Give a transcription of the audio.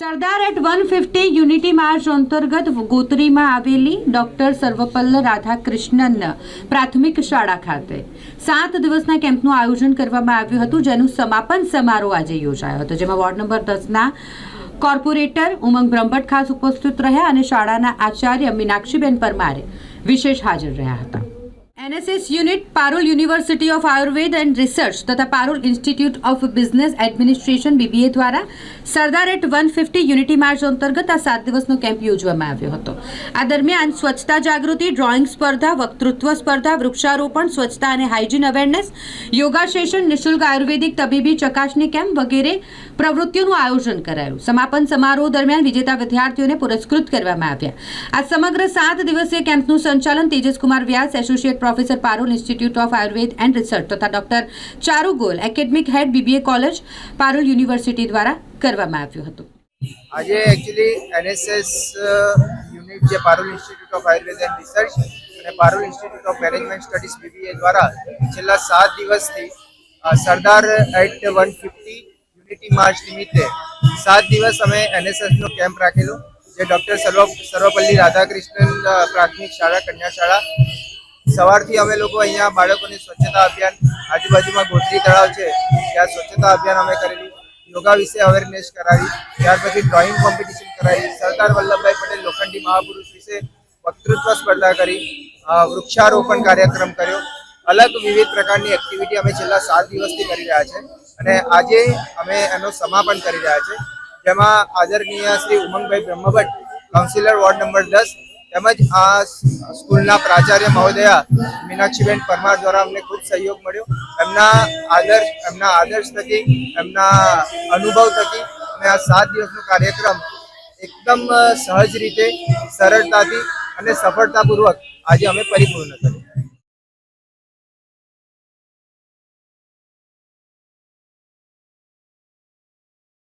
Sardar at one fifty unity march અંતર્ગત ગોત્રીમાં આવેલી ડોક્ટર સર્વપલ્લ રાધાકૃષ્ણન પ્રાથમિક શાળા ખાતે. સાત દિવસના કેમ્પનું આયોજન કરવામાં આવ્યું હતું, જેનું સમાપન સમારોહ આજે યોજાયો હતો, જેમાં વોર્ડ નંબર દસના કોર્પોરેટર ઉમંગ બ્રહ્મભટ્ટ ખાસ ઉપસ્થિત રહ્યા અને શાળાના આચાર્ય મીનાક્ષીબેન પરમારે વિશેષ હાજર રહ્યા હતા. NSS unit Parul university of Ayurveda and research તથા Parul institute of business administration BBA દ્વારા Sardar at one fifty unity march અંતર્ગત આ સાત દિવસનો કેમ્પ યોજવામાં આવ્યો હતો. આ દરમિયાન સ્વચ્છતા જાગૃતિ ડ્રોઈંગ સ્પર્ધા, વક્તૃત્વ સ્પર્ધા, વૃક્ષારોપણ, સ્વચ્છતા અને હાઇજીન અવેરનેસ યોગા સેશન નિઃશુલ્ક આયુર્વેદિક તબીબી ચકાસણી કેમ્પ વગેરે પ્રવૃત્તિઓનું આયોજન કરાયું. સમાપન સમારોહ દરમિયાન વિજેતા વિદ્યાર્થીઓને પુરસ્કૃત કરવામાં આવ્યા. આ સમગ્ર સાત દિવસીય કેમ્પનું સંચાલન Tejaskumar Vyas associate professor Parul institute of Ayurveda and research તથા doctor Charu Goel academic head BBA college Parul university દ્વારા કરવામાં આવ્યું હતું. આજે એકચ્યુઅલી એનએસએસ યુનિટ જે Parul institute of Ayurveda and research અને Parul institute of management studies BBA દ્વારા છેલ્લા સાત દિવસથી Sardar at one fifty unity march નિમિત્તે સાત દિવસ અમે એનએસએસનો કેમ્પ રાખેલો, જે ડૉક્ટર સર્વ, સર્વપલ્લી રાધાકૃષ્ણન પ્રાથમિક શાળા કન્યા શાળા સવારથી અમે લોકો અહીંયા બાળકોની સ્વચ્છતા અભિયાન આજુબાજુમાં ગોત્રી તળાવ છે. ત્યાં સ્વચ્છતા અભિયાન અમે કરેલું. યોગા વિશે અવેરનેસ કરાવી. ત્યાર પછી ડ્રોઈંગ કોમ્પિટિશન કરાવી. સરદાર વલ્લભભાઈ પટેલ લોખંડી મહાપુરુષ વિશે વક્તૃત્વ સ્પર્ધા કરી. વૃક્ષારોપણ કાર્યક્રમ કર્યો. અલગ વિવિધ પ્રકારની એક્ટિવિટી અમે છેલ્લા સાત દિવસથી કરી રહ્યા છે. અને આજે અમે એનું સમાપન કરી રહ્યા છે. જેમાં આદરણીય Shri Umangbhai Brahmbhatt councillor ward number દસ તેમજ આ સ્કૂલના પ્રાચાર્ય મહોદયા મીનાક્ષીબેન પરમાર દ્વારા અમને ખૂબ સહયોગ મળ્યો. એમના આદર્શ એમના આદર્શ થકી, એમના અનુભવ થકી અમે આ સાત દિવસનો કાર્યક્રમ એકદમ સહજ રીતે, સરળતાથી અને સફળતાપૂર્વક આજે અમે પરિપૂર્ણ કર્યો.